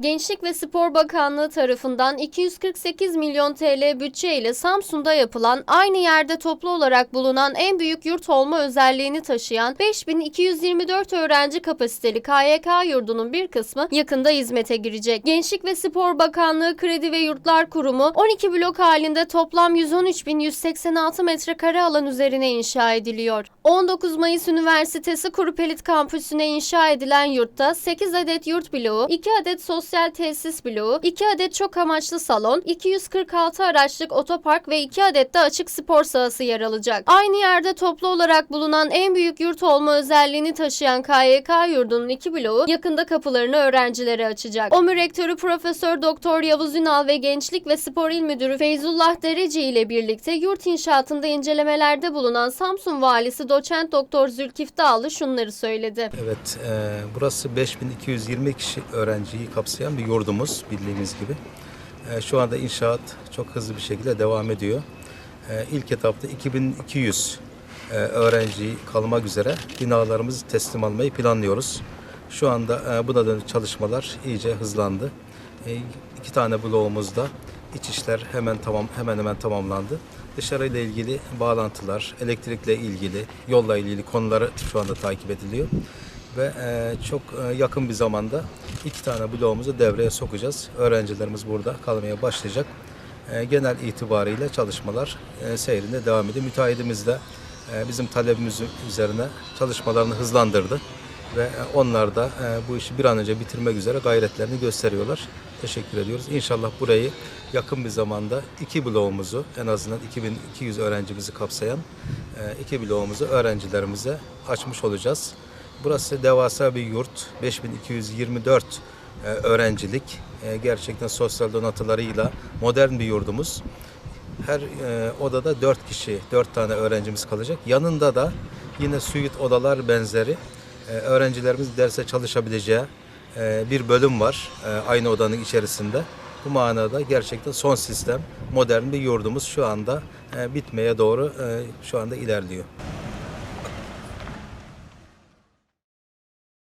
Gençlik ve Spor Bakanlığı tarafından 248 milyon TL bütçe ile Samsun'da yapılan aynı yerde toplu olarak bulunan en büyük yurt olma özelliğini taşıyan 5224 öğrenci kapasiteli KYK yurdunun bir kısmı yakında hizmete girecek. Gençlik ve Spor Bakanlığı Kredi ve Yurtlar Kurumu 12 blok halinde toplam 113.186 metrekare alan üzerine inşa ediliyor. 19 Mayıs Üniversitesi Kurupelit Kampüsü'ne inşa edilen yurtta 8 adet yurt bloğu, 2 adet sosyal tesis bloğu, 2 adet çok amaçlı salon, 246 araçlık otopark ve 2 adet de açık spor sahası yer alacak. Aynı yerde toplu olarak bulunan en büyük yurt olma özelliğini taşıyan KYK yurdunun iki bloğu yakında kapılarını öğrencilere açacak. OMÜ Rektörü Profesör Doktor Yavuz Ünal ve Gençlik ve Spor İl Müdürü Feyzullah Dereci ile birlikte yurt inşaatında incelemelerde bulunan Samsun Valisi Doçent Doktor Zülkif Dağlı şunları söyledi. Evet, e, burası 5220 kişi öğrenciyi kapsayan bir yurdumuz bildiğiniz gibi. E, şu anda inşaat çok hızlı bir şekilde devam ediyor. E, ilk etapta 2200 e, öğrenciyi kalmak üzere binalarımızı teslim almayı planlıyoruz. Şu anda e, buna dönük çalışmalar iyice hızlandı. E, iki tane bloğumuzda iç işler hemen tamam hemen hemen tamamlandı. Dışarıyla ilgili bağlantılar, elektrikle ilgili, yolla ilgili konuları şu anda takip ediliyor. Ve e, çok e, yakın bir zamanda iki tane bloğumuzu devreye sokacağız. Öğrencilerimiz burada kalmaya başlayacak. E, genel itibariyle çalışmalar seyrinde devam ediyor. Müteahhitimiz de bizim talebimiz üzerine çalışmalarını hızlandırdı. Ve onlar da bu işi bir an önce bitirmek üzere gayretlerini gösteriyorlar. Teşekkür ediyoruz. İnşallah burayı yakın bir zamanda iki bloğumuzu en azından 2200 öğrencimizi kapsayan iki bloğumuzu öğrencilerimize açmış olacağız. Burası devasa bir yurt. 5224 e, öğrencilik. E, gerçekten sosyal donatılarıyla modern bir yurdumuz. Her e, odada 4 kişi, 4 tane öğrencimiz kalacak. Yanında da yine suite odalar benzeri e, öğrencilerimiz derse çalışabileceği e, bir bölüm var e, aynı odanın içerisinde. Bu manada gerçekten son sistem, modern bir yurdumuz şu anda e, bitmeye doğru e, şu anda ilerliyor.